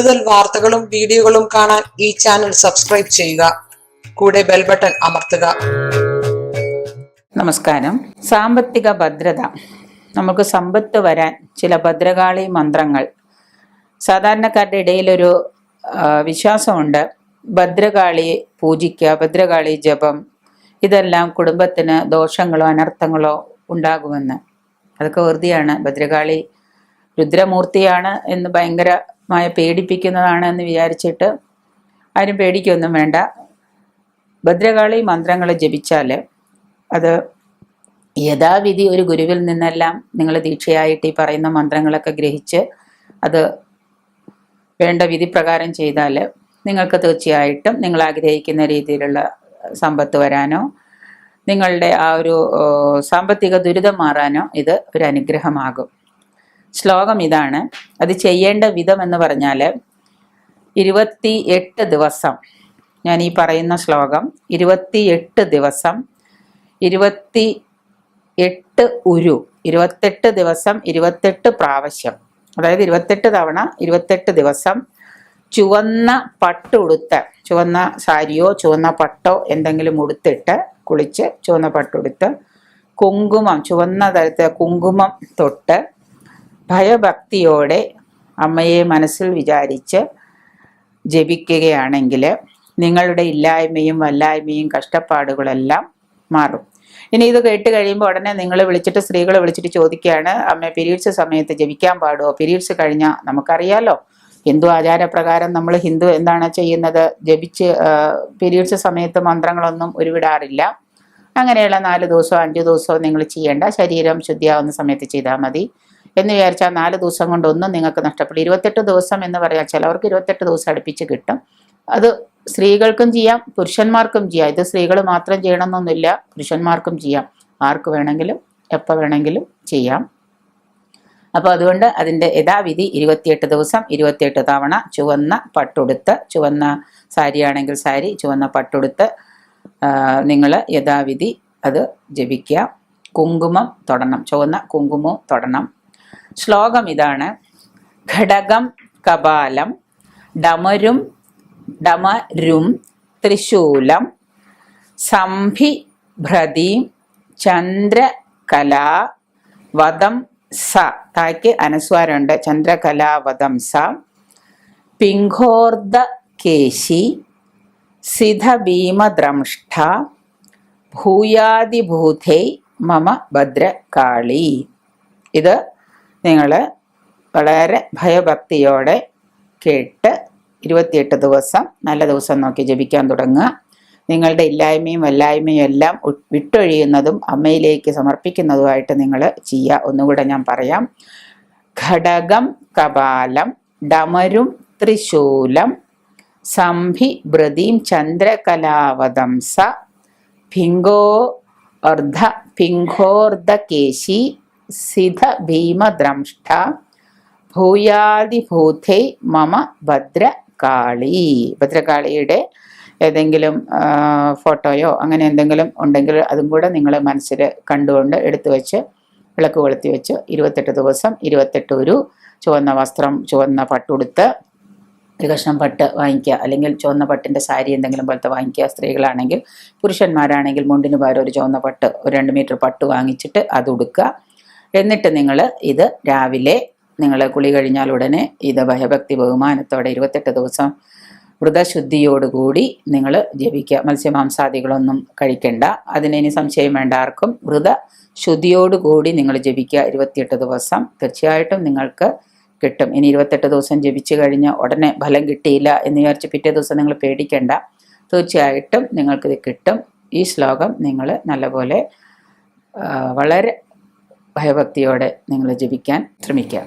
കൂടുതൽ വാർത്തകളും വീഡിയോകളും കാണാൻ ഈ ചാനൽ സബ്സ്ക്രൈബ് ചെയ്യുക. കൂടെ ബെൽ ബട്ടൺ അമർത്തുക. നമസ്കാരം. സാമ്പത്തിക ഭദ്രത. നമുക്ക് സമ്പത്ത് വരാൻ ചില ഭദ്രകാളി മന്ത്രങ്ങൾ. സാധാരണക്കാരുടെ ഇടയിലൊരു ഒരു വിശ്വാസമുണ്ട്. ഭദ്രകാളിയെ പൂജിക്കുക ഭദ്രകാളി ജപം ഇതെല്ലാം കുടുംബത്തിന് ദോഷങ്ങളോ അനർത്ഥങ്ങളോ ഉണ്ടാകുമെന്ന്. അതൊക്കെ വെറുതെയാണ്. ഭദ്രകാളി രുദ്രമൂർത്തിയാണ് എന്ന് ഭയങ്കരമായ പേടിപ്പിക്കുന്നതാണ് എന്ന് വിചാരിച്ചിട്ട് ആരും പേടിക്കൊന്നും വേണ്ട. ഭദ്രകാളി മന്ത്രങ്ങൾ ജപിച്ചാൽ അത് യഥാവിധി ഒരു ഗുരുവിൽ നിന്നെല്ലാം നിങ്ങൾ ദീക്ഷയായിട്ട് ഈ പറയുന്ന മന്ത്രങ്ങളൊക്കെ ഗ്രഹിച്ച് അത് വേണ്ട വിധി പ്രകാരം ചെയ്താൽ നിങ്ങൾക്ക് തീർച്ചയായിട്ടും നിങ്ങൾ ആഗ്രഹിക്കുന്ന രീതിയിലുള്ള സമ്പത്ത് വരാനോ നിങ്ങളുടെ ആ ഒരു സാമ്പത്തിക ദുരിതം മാറാനോ ഇത് ഒരു അനുഗ്രഹമാകും. ശ്ലോകം ഇതാണ്. അത് ചെയ്യേണ്ട വിധം എന്ന് പറഞ്ഞാൽ ഇരുപത്തി എട്ട് ദിവസം. ഞാൻ ഈ പറയുന്ന ശ്ലോകം ഇരുപത്തി എട്ട് ദിവസം ഇരുപത്തി എട്ട് ഉരു ഇരുപത്തെട്ട് ദിവസം ഇരുപത്തെട്ട് പ്രാവശ്യം. അതായത് ഇരുപത്തെട്ട് തവണ ഇരുപത്തെട്ട് ദിവസം ചുവന്ന പട്ടുടുത്ത് ചുവന്ന സാരിയോ ചുവന്ന പട്ടോ എന്തെങ്കിലും ഉടുത്തിട്ട് കുളിച്ച് ചുവന്ന പട്ടുടുത്ത് കുങ്കുമം ചുവന്ന തരത്തെ കുങ്കുമം തൊട്ട് ഭയഭക്തിയോടെ അമ്മയെ മനസ്സിൽ വിചാരിച്ച് ജപിക്കുകയാണെങ്കിൽ നിങ്ങളുടെ ഇല്ലായ്മയും വല്ലായ്മയും കഷ്ടപ്പാടുകളെല്ലാം മാറും. ഇനി ഇത് കേട്ട് കഴിയുമ്പോൾ ഉടനെ നിങ്ങൾ വിളിച്ചിട്ട് സ്ത്രീകളെ വിളിച്ചിട്ട് ചോദിക്കുകയാണ് അമ്മ പീരീഡ്സ് സമയത്ത് ജപിക്കാൻ പാടുമോ പീരീഡ്സ് കഴിഞ്ഞാൽ നമുക്കറിയാലോ. ഹിന്ദു ആചാരപ്രകാരം നമ്മൾ ഹിന്ദു എന്താണ് ചെയ്യുന്നത്? ജപിച്ച് പീരീഡ്സ് സമയത്ത് മന്ത്രങ്ങളൊന്നും ഉരുവിടാറില്ല. അങ്ങനെയുള്ള നാല് ദിവസമോ അഞ്ച് ദിവസമോ നിങ്ങൾ ചെയ്യേണ്ട ശരീരം ശുദ്ധിയാവുന്ന സമയത്ത് ചെയ്താൽ മതി. എന്ന് വിചാരിച്ചാൽ നാല് ദിവസം കൊണ്ടൊന്നും നിങ്ങൾക്ക് നഷ്ടപ്പെടും. ഇരുപത്തെട്ട് ദിവസം എന്ന് പറഞ്ഞാൽ ചിലവർക്ക് ഇരുപത്തെട്ട് ദിവസം അടുപ്പിച്ച് കിട്ടും. അത് സ്ത്രീകൾക്കും ചെയ്യാം പുരുഷന്മാർക്കും ചെയ്യാം. ഇത് സ്ത്രീകൾ മാത്രം ചെയ്യണമെന്നൊന്നുമില്ല പുരുഷന്മാർക്കും ചെയ്യാം. ആർക്ക് വേണമെങ്കിലും എപ്പോൾ വേണമെങ്കിലും ചെയ്യാം. അപ്പോൾ അതുകൊണ്ട് അതിന്റെ യഥാവിധി ഇരുപത്തിയെട്ട് ദിവസം ഇരുപത്തിയെട്ട് തവണ ചുവന്ന പട്ടുടുത്ത് ചുവന്ന സാരിയാണെങ്കിൽ സാരി ചുവന്ന പട്ടുടുത്ത് നിങ്ങൾ യഥാവിധി അത് ജപിക്കുക. കുങ്കുമം തൊടണം ചുവന്ന കുങ്കുമം തൊടണം. ശ്ലോകം ഇതാണ്. ഘടകം കപാലം ഡമരും ഡമരും ത്രിശൂലം സംഭി ഭ്രതീം ചന്ദ്രകലാ വദം സ. തായ്ക്ക് അനുസ്വാരമുണ്ട്. ചന്ദ്രകലാ വധം സ. പിംഘോർദ കേശി സിധഭീമദ്രംഷ്ട ഭൂയാദിഭൂതൈ മമ ഭദ്രകാളി. ഇത് നിങ്ങൾ വളരെ ഭയഭക്തിയോടെ കേട്ട് ഇരുപത്തിയെട്ട് ദിവസം നല്ല ദിവസം നോക്കി ജപിക്കാൻ തുടങ്ങുക. നിങ്ങളുടെ ഇല്ലായ്മയും വല്ലായ്മയും എല്ലാം വിട്ടൊഴിയുന്നതും അമ്മയിലേക്ക് സമർപ്പിക്കുന്നതുമായിട്ട് നിങ്ങൾ ചെയ്യുക. ഒന്നുകൂടെ ഞാൻ പറയാം. ഘടകം കപാലം ഡമരും ത്രിശൂലം സംഭി ബ്രതീം ചന്ദ്രകലാവതംസ ഭിംഗോ അർദ്ധ പിംഘോർദ്ധകേശി സിധ ഭീമദ്രംഷ്ട ഭൂയാദിഭൂതൈ മമ ഭദ്രകാളി. ഭദ്രകാളിയുടെ ഏതെങ്കിലും ഫോട്ടോയോ അങ്ങനെ എന്തെങ്കിലും ഉണ്ടെങ്കിൽ അതും കൂടെ നിങ്ങൾ മനസ്സിൽ കണ്ടുകൊണ്ട് എടുത്തു വെച്ച് വിളക്ക് കൊളുത്തി വെച്ച് ഇരുപത്തെട്ട് ദിവസം ഇരുപത്തെട്ട് ഒരു ചുവന്ന വസ്ത്രം ചുവന്ന പട്ടുടുത്ത് ഒരു കഷ്ണം പട്ട് വാങ്ങിക്കുക. അല്ലെങ്കിൽ ചുവന്ന പട്ടിന്റെ സാരി എന്തെങ്കിലും പോലത്തെ വാങ്ങിക്കുക. സ്ത്രീകളാണെങ്കിൽ പുരുഷന്മാരാണെങ്കിൽ മുണ്ടിന് പകരം ഒരു ചുവന്ന പട്ട് ഒരു രണ്ട് മീറ്റർ പട്ട് വാങ്ങിച്ചിട്ട് അത് ഉടുക്കുക. എന്നിട്ട് നിങ്ങൾ ഇത് രാവിലെ നിങ്ങൾ കുളി കഴിഞ്ഞാൽ ഉടനെ ഇത് ഭയഭക്തി ബഹുമാനത്തോടെ ഇരുപത്തെട്ട് ദിവസം വ്രതശുദ്ധിയോടുകൂടി നിങ്ങൾ ജപിക്കുക മത്സ്യമാംസാദികളൊന്നും കഴിക്കണ്ട. അതിന് സംശയം വേണ്ട ആർക്കും. വ്രത ശുദ്ധിയോടുകൂടി നിങ്ങൾ ജപിക്കുക ഇരുപത്തിയെട്ട് ദിവസം. തീർച്ചയായിട്ടും നിങ്ങൾക്ക് കിട്ടും. ഇനി ഇരുപത്തെട്ട് ദിവസം ജപിച്ചു കഴിഞ്ഞ് ഉടനെ ഫലം കിട്ടിയില്ല എന്ന് വിചാരിച്ച് പിറ്റേ ദിവസം നിങ്ങൾ പേടിക്കേണ്ട. തീർച്ചയായിട്ടും നിങ്ങൾക്കിത് കിട്ടും. ഈ ശ്ലോകം നിങ്ങൾ നല്ലപോലെ വളരെ ഭയഭക്തിയോടെ നിങ്ങൾ ജപിക്കാൻ ശ്രമിക്കുക.